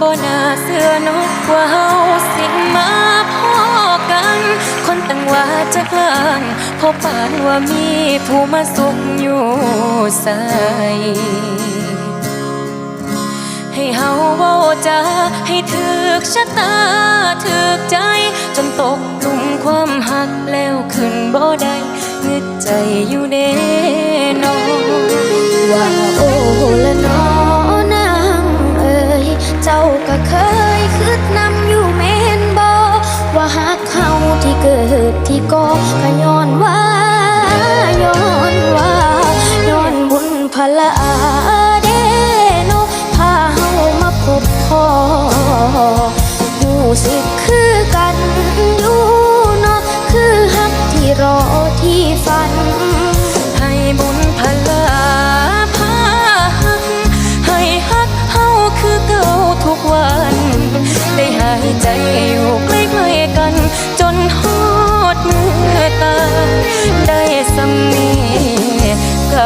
บ่น่าเสือนกว่าเฮาสิมาพ่อกัน คนตั้งว่าจะกลางพอปานว่ามีผู้มาสุขอยู่ใสให้เฮาเว้าจาให้ถึกชะตาถึกใจ จนตกหลุมความหักแล้วขึ้นบ่ได้งึดใจอยู่เด้ ที่เกิดที่ก่อก็ย้อนว่าย้อนว่าย้อนบุญพลาเดโนพาเฮามาพบพ่อหูสึกคือกันอยู่เนาะคือฮักที่รอที่ฝัน ให้บุญพลาพาหักให้ฮักเฮาคือเก่าทุกวัน ได้หายใจอยู่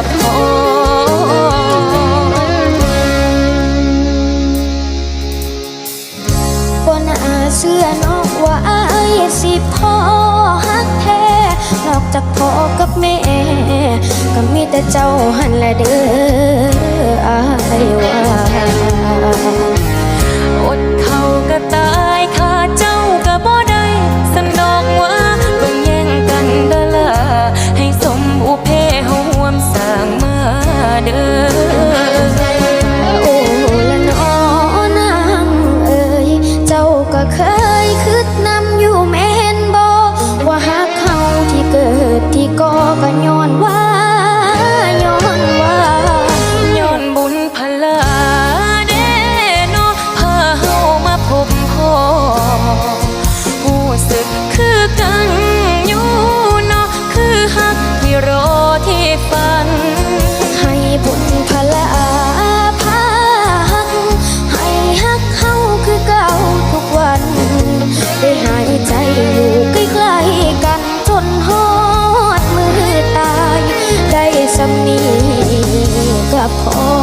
กับพอบ่น่าเชื่อนอกว่าอายสิพ่อฮักแท้ นอกจากพ่อกับแม่ ก็มีแต่เจ้าหันละเด้ออายว่า เด้อ ดมื